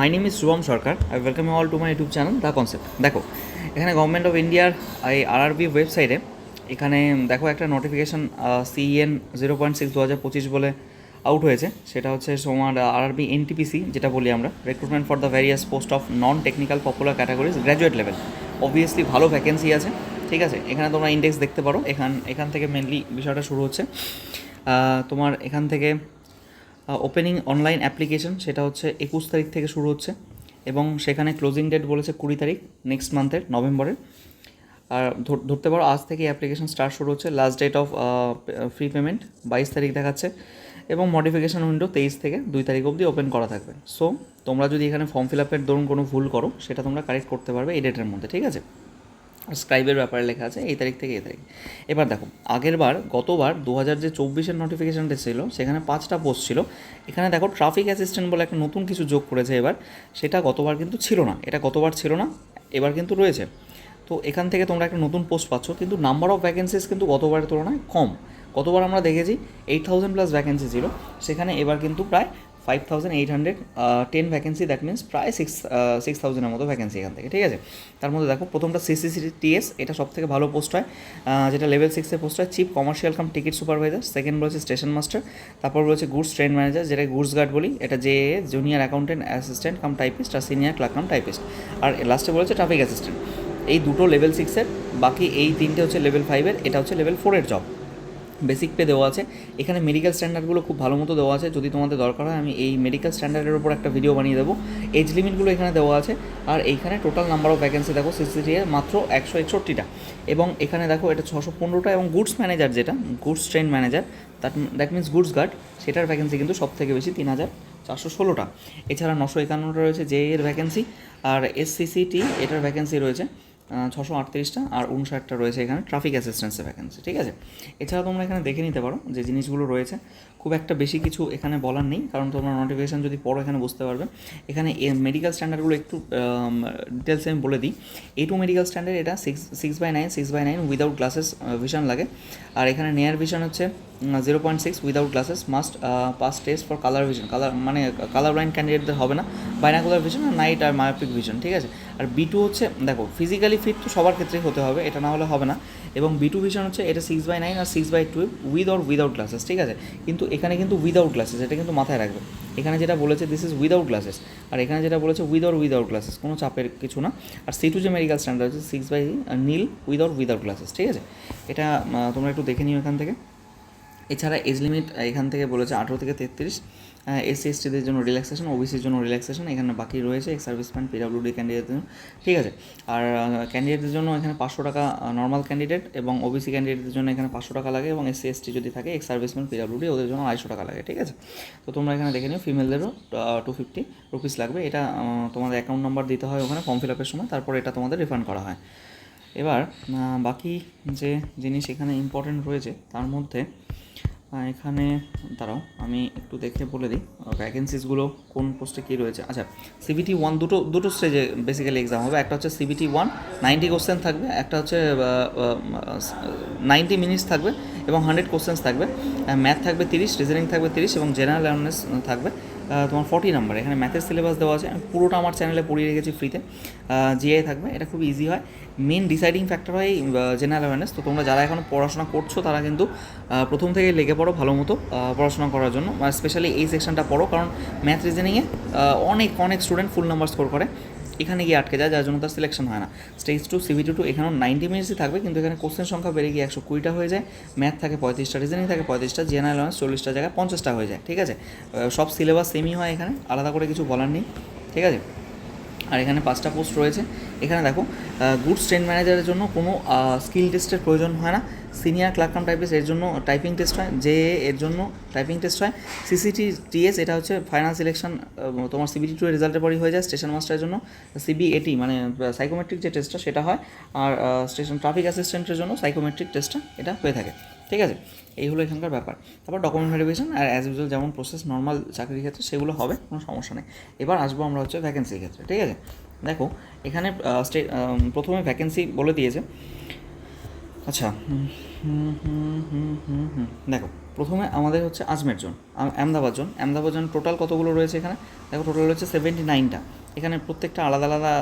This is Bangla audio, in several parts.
My name is Shubham Sarkar I welcome all to my YouTube channel the concept দেখো, এখানে গভর্নমেন্ট অফ ইন্ডিয়ার এই আরআরবি ওয়েবসাইটে এখানে দেখো একটা notification CN zero point six দু হাজার পঁচিশ বলে আউট হয়েছে। সেটা হচ্ছে তোমার আরআরবি এনটিপিসি যেটা বলি আমরা। Recruitment for the various post of non technical popular categories graduate level obviously ভালো ভ্যাকেন্সি আছে, ঠিক আছে? এখানে তোমরা ইন্ডেক্স দেখতে পারো। এখান এখান থেকে মেনলি বিষয়টা শুরু হচ্ছে। তোমার এখান থেকে ওপেনিং অনলাইন অ্যাপ্লিকেশন সেটা হচ্ছে একুশ তারিখ থেকে শুরু হচ্ছে, এবং সেখানে ক্লোজিং ডেট বলেছে কুড়ি তারিখ নেক্সট মান্থের নভেম্বরের। আর ধর- ধরতে পারো, আজ থেকে অ্যাপ্লিকেশন স্টার্ট শুরু হচ্ছে last date of free payment বাইশ তারিখ দেখাচ্ছে, এবং মডিফিকেশন উইন্ডো তেইশ থেকে দুই তারিখ অবধি ওপেন করা থাকবে। সো তোমরা যদি এখানে ফর্ম ফিল আপের দরুন কোনো ভুল করো, সেটা তোমরা কারেক্ট করতে পারবে এই ডেটের মধ্যে, ঠিক আছে? স্ক্রাইবের ব্যাপারে লেখা আছে, এই তারিখ থেকে এই তারিখ। এবার দেখো আগের বার গতবার দু হাজার যে চব্বিশের নোটিফিকেশানটা ছিল, সেখানে পাঁচটা পোস্ট ছিল। এখানে দেখো ট্রাফিক অ্যাসিস্ট্যান্ট বলে একটা নতুন কিছু যোগ করেছে এবার। সেটা গতবার কিন্তু ছিল না, এটা গতবার ছিল না, এবার কিন্তু রয়েছে। তো এখান থেকে তোমরা একটা নতুন পোস্ট পাচ্ছ, কিন্তু নাম্বার অফ ভ্যাকেন্সিস কিন্তু গতবারের তুলনায় কম। গতবার আমরা দেখেছি এইট থাউজেন্ড প্লাস ভ্যাকেন্সি ছিল, সেখানে এবার কিন্তু প্রায় five thousand eight hundred ten vacancy that means প্রায় সিক্স সিক্স থাউজেন্ডের মতো ভ্যাকেন্সি এখান থেকে, ঠিক আছে? তার মধ্যে দেখো, প্রথমটা সিসিসি টিএস এটা সব থেকে ভালো পোস্ট হয় যেটা লেভেল সিক্সের পোস্ট হয় chief commercial cum ticket supervisor second রয়েছে স্টেশন মাস্টার তারপর রয়েছে গুডস ট্রেন ম্যানেজার যেটা গুডস গার্ড বলি, এটা যে junior accountant assistant cum typist আর সিনিয়র ক্লার্ক কাম টাইপিস্ট আর লাস্টে বলেছে ট্রাফিক অ্যাসিস্ট্যান্ট এই দুটো লেভেল সিক্সের বাকি এই তিনটে হচ্ছে লেভেল ফাইভের এটা হচ্ছে লেভেল ফোরের জব বেসিক পে দেওয়া আছে। এখানে মেডিকেল স্ট্যান্ডার্ডগুলো খুব ভালো মতো দেওয়া আছে। যদি তোমাদের দরকার হয়, আমি এই মেডিকেল স্ট্যান্ডার্ডের উপর একটা ভিডিও বানিয়ে দেবো। এজ লিমিটগুলো এখানে দেওয়া আছে। আর এইখানে টোটাল নাম্বার অফ ভ্যাকেন্সি দেখো সিসিটি এর মাত্র একশো একষট্টিটা। এবং এখানে দেখো, এটা ছশো পনেরোটা এবং গুডস ম্যানেজার যেটা goods train manager that that means goods guard সেটার ভ্যাকেন্সি কিন্তু সব থেকে বেশি তিন হাজার চারশো ষোলোটা। এছাড়া নশো একান্নটা রয়েছে জে এর ভ্যাকেন্সি আর এসসিসিটি এটার ভ্যাকেন্সি রয়েছে। ছশো আটত্রিশটা আর উনষাটটা রয়েছে এখানে ট্রাফিক অ্যাসিস্ট্যান্সের ভ্যাকেন্সি ঠিক আছে? এছাড়া তোমরা এখানে দেখে নিতে পারো যে জিনিসগুলো রয়েছে। খুব একটা বেশি কিছু এখানে বলার নেই, কারণ তোমরা নোটিফিকেশান যদি পড়ো এখানে বুঝতে পারবে। এখানে এ মেডিকেল স্ট্যান্ডার্ডগুলো একটু ডিটেলসে আমি বলে দিই। এ টু মেডিকেল স্ট্যান্ডার্ড এটা six six by nine six by nine without glasses vision লাগে। আর এখানে নেয়ার ভিশন হচ্ছে zero point six without glasses must pass test for colour vision colour মানে কালার ব্লাইন্ড ক্যান্ডিডেটদের হবে না। বাইনাকুলার ভিশন আর নাইট আর মায়োপিক ভিশন ঠিক আছে? আর বি টু হচ্ছে, দেখো ফিজিক্যালি ফিট তো সবার ক্ষেত্রেই হতে হবে, এটা না হলে হবে না। এবং বি টু ভিশন হচ্ছে, এটা six by nine R six by twelve with or without glasses ঠিক আছে? কিন্তু এখানে কিন্তু উইদাউট গ্লাসেস এটা কিন্তু মাথায় রাখবে। এখানে যেটা বলেছে দিস ইজ উইদাউট গ্লাসেস আর এখানে যেটা বলেছে উইথ অর উইদাউট গ্লাসেস কোনো চাপের কিছু না। আর সি টু যে মেডিকেল স্ট্যান্ডার্ড হচ্ছে সিক্স বাই নীল অর উইদাউট গ্লাসেস ঠিক আছে? এটা তোমরা একটু দেখে নিও এখান থেকে। এছাড়া এজ লিমিট এখান থেকে বলেছে আঠেরো থেকে তেত্রিশ। এসসি, এসটিদের জন্য রিল্যাক্সেশন ওবিসির জন্য রিল্যাক্সেশন এখানে বাকি রয়েছে এক্স সার্ভিসম্যান পিডাব্লিউডি ক্যান্ডিডেটদের জন্য। ঠিক আছে? আর ক্যান্ডিডেটদের জন্য এখানে পাঁচশো টাকা নর্মাল ক্যান্ডিডেট এবং ওবিসি ক্যান্ডিডেটদের জন্য এখানে পাঁচশো টাকা লাগে এবং এসসি, এসটি যদি থাকে এক্স সার্ভিসম্যান পিডাব্লিউডি ওদের জন্য আড়াইশো টাকা লাগে। ঠিক আছে? তো তোমরা এখানে দেখে নিও ফিমেলদেরও টু ফিফটি রুপিস লাগবে। এটা তোমাদের অ্যাকাউন্ট নাম্বার দিতে হয় ওখানে ফর্ম ফিল আপের সময়, তারপর এটা তোমাদের রিফান্ড করা হয়। এবার বাকি যে জিনিস এখানে ইম্পর্টেন্ট রয়েছে, তার মধ্যে এখানে, দাঁড়াও, আমি একটু দেখে বলে দিই ভ্যাকেন্সিসগুলো কোন পোস্টে কী রয়েছে। আচ্ছা সিবিটি ওয়ান দুটো দুটো স্টেজে বেসিক্যালি এক্সাম হবে, একটা হচ্ছে সিবিটি ওয়ান নাইনটি কোশ্চেন থাকবে, একটা হচ্ছে নাইনটি মিনিটস থাকবে, এবং হান্ড্রেড কোশ্চেন্স থাকবে ম্যাথ থাকবে তিরিশ রিজনিং থাকবে তিরিশ, এবং জেনারেল অ্যাওয়ারনেস থাকবে তোমার ফর্টি নাম্বার এখানে ম্যাথের সিলেবাস দেওয়া আছে। আমি পুরোটা আমার চ্যানেলে পড়িয়ে রেখেছি ফ্রিতে জিআই থাকবে, এটা খুব ইজি হয়। মেন ডিসাইডিং ফ্যাক্টর হয় জেনারেল অ্যাওয়ারনেস তো তোমরা যারা এখন পড়াশোনা করছ, তারা কিন্তু প্রথম থেকে লেগে পড়ো ভালো মতো পড়াশোনা করার জন্য। স্পেশালি এই সেকশনটা পড়ো, কারণ ম্যাথ রিজেনিংয়ে অনেক অনেক স্টুডেন্ট ফুল নাম্বার স্কোর করে। এখানে গিয়ে আটকে যায়, যার জন্য তার সিলেকশন হয় না। Stage two CV two two এখানেও নাইনটি মিনিটসই থাকবে, কিন্তু এখানে কোশ্চেন সংখ্যা বেড়ে গিয়ে একশো কুড়িটা হয়ে যায়। ম্যাথ থাকে পঁয়ত্রিশটা রিজনিং থাকে পঁয়ত্রিশটা জেনারেল অনার্স চল্লিশটা জায়গায় পঞ্চাশটা হয়ে যায়, ঠিক আছে? সব সিলেবাস সেমই হয় এখানে, আলাদা করে কিছু বলার নেই, ঠিক আছে? আর এখানে পাঁচটা পোস্ট রয়েছে। এখানে দেখো গুডস ট্রেন ম্যানেজারের জন্য কোনো স্কিল টেস্টের প্রয়োজন হয় না। সিনিয়র ক্লার্ক কাম এর জন্য টাইপিং টেস্ট হয় জে এর জন্য টাইপিং টেস্ট হয়। সিসিটি টিএস এটা হচ্ছে ফাইনাল সিলেকশন তোমার সিবিটি টু রেজাল্টের পরই হয়ে যায় স্টেশন মাস্টারের জন্য। সিবিএটি মানে সাইকোমেট্রিক যে টেস্টটা সেটা হয়। আর স্টেশন ট্রাফিক অ্যাসিস্ট্যান্টের জন্য সাইকোমেট্রিক টেস্টটা এটা হয়ে থাকে। ঠিক আছে? এই হলো এখানকার ব্যাপার। তারপর ডকুমেন্ট ভেরিফিকেশন আর অ্যাজ ইউজুয়াল যেমন প্রসেস নর্মাল চাকরির ক্ষেত্রে সেগুলো হবে কোনো সমস্যা নেই। এবার আসব আমরা হচ্ছে ভ্যাকেন্সির ক্ষেত্রে ঠিক আছে? দেখো এখানে আহ, স্টে আহ, প্রথমে ভ্যাকেন্সি বলে দিয়েছে। আচ্ছা। দেখো প্রথমে আমাদের হচ্ছে Ajmer zone Ahmedabad zone. Ahmedabad zone total কতগুলো রয়েছে এখানে? দেখো টোটাল রয়েছে সেভেন্টি নাইনটা এখানে প্রত্যেকটা আলাদা আলাদা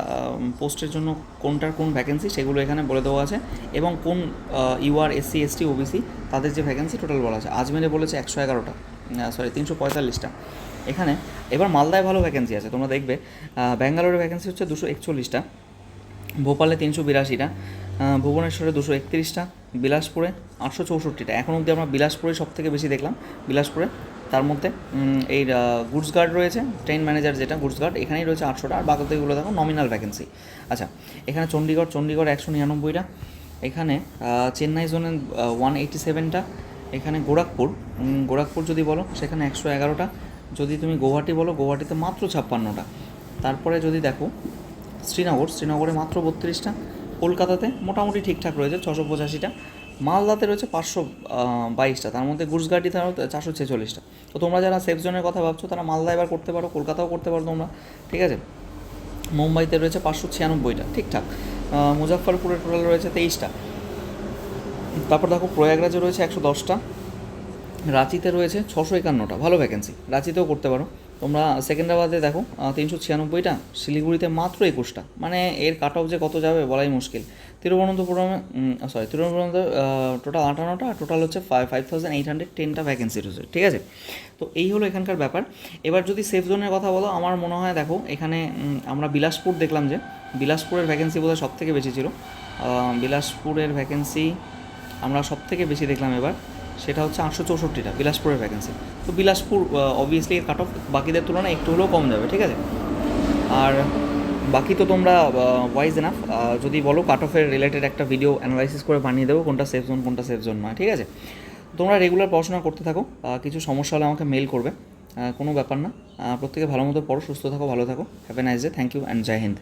পোস্টের জন্য কোনটার কোন ভ্যাকেন্সি সেগুলো এখানে বলে দেওয়া আছে এবং কোন ইউআর এসসি এসটি ওবিসি তাদের যে ভ্যাকেন্সি টোটাল বলা আছে। আজমেরে বলেছে একশো এগারোটা সরি তিনশো পঁয়তাল্লিশটা। এখানে এবার মালদায় ভালো ভ্যাকেন্সি আছে, তোমরা দেখবে ব্যাঙ্গালোরে ভ্যাকেন্সি হচ্ছে দুশো একচল্লিশটা, ভোপালে তিনশো বিরাশিটা ভুবনেশ্বরে দুশো একত্রিশটা, বিলাসপুরে আটশো চৌষট্টিটা। এখন অবধি আমরা বিলাসপুরে সব থেকে বেশি দেখলাম। বিলাসপুরে তার মধ্যে এই গুডস গার্ড রয়েছে ট্রেন ম্যানেজার যেটা গুডস গার্ড এখানেই রয়েছে আটশোটা। আর বাকিগুলো দেখো নমিনাল ভ্যাকেন্সি আচ্ছা এখানে চণ্ডীগড় চণ্ডীগড় একশো নিরানব্বইটা। এখানে চেন্নাই জোনে ওয়ান এইটি সেভেনটা এখানে গোরাখপুর গোরাখপুর যদি বলো, সেখানে একশো এগারোটা। যদি তুমি গৌহাটি বলো গৌহাটিতে মাত্র ছাপ্পান্নটা। তারপরে যদি দেখো, শ্রীনগর, শ্রীনগরে মাত্র বত্রিশটা। কলকাতাতে মোটামুটি ঠিকঠাক রয়েছে, ছশো পঁচাশিটা। মালদাতে রয়েছে পাঁচশো বাইশটা তার মধ্যে গুজগাটিতে চারশো ছেচল্লিশটা। তো তোমরা যারা সেফ জোনের কথা ভাবছ তারা মালদা এবার করতে পারো কলকাতাও করতে পারো তোমরা ঠিক আছে? মুম্বাইতে রয়েছে পাঁচশো ছিয়ানব্বইটা ঠিকঠাক। আহ, টোটাল রয়েছে তেইশটা। তারপর দেখো প্রয়াগরাজে রয়েছে একশো দশটা। রাঁচিতে রয়েছে ছশো একান্নটা ভালো ভ্যাকেন্সি রাঁচিতেও করতে পারো। তোমরা সেকেন্ডাবাদে দেখো তিনশো ছিয়ানব্বইটা, শিলিগুড়িতে মাত্র একুশটা। মানে এর কাট অফ যে কত যাবে বলাই মুশকিল। তিরুবনন্তপুরমে সরি তিরুবনন্তপুরমে টোটাল আটান্নটা টোটাল হচ্ছে five five thousand eight hundred টেনটা vacancy রয়েছে, ঠিক আছে? তো এই হলো এখানকার ব্যাপার। এবার যদি সেফ জোনের কথা বলো, আমার মনে হয় দেখো, এখানে আমরা বিলাসপুর দেখলাম যে, বিলাসপুরের ভ্যাকেন্সি বোধহয় সব থেকে বেশি ছিল। বিলাসপুরের ভ্যাকেন্সি আমরা সব থেকে বেশি দেখলাম এবার। সেটা হচ্ছে আটশো চৌষট্টিটা বিলাসপুরের ভ্যাকেন্সি তো বিলাসপুর অবভিয়াসলি কাট অফ বাকিদের তুলনায় একটু হলেও কম যাবে, ঠিক আছে? আর বাকি তো তোমরা ওয়াইজ এনাফ যদি বলো কাট অফের রিলেটেড একটা ভিডিও অ্যানালাইসিস করে বানিয়ে দেবো, কোনটা সেফ জোন কোনটা সেফ জোন নয়, ঠিক আছে? তোমরা রেগুলার পড়াশোনা করতে থাকো কিছু সমস্যা হলে আমাকে মেল করবে কোনো ব্যাপার না প্রত্যেকে ভালো মতো পড়ো, সুস্থ থাকো, ভালো থাকো have a nice day thank you and Joy Hind.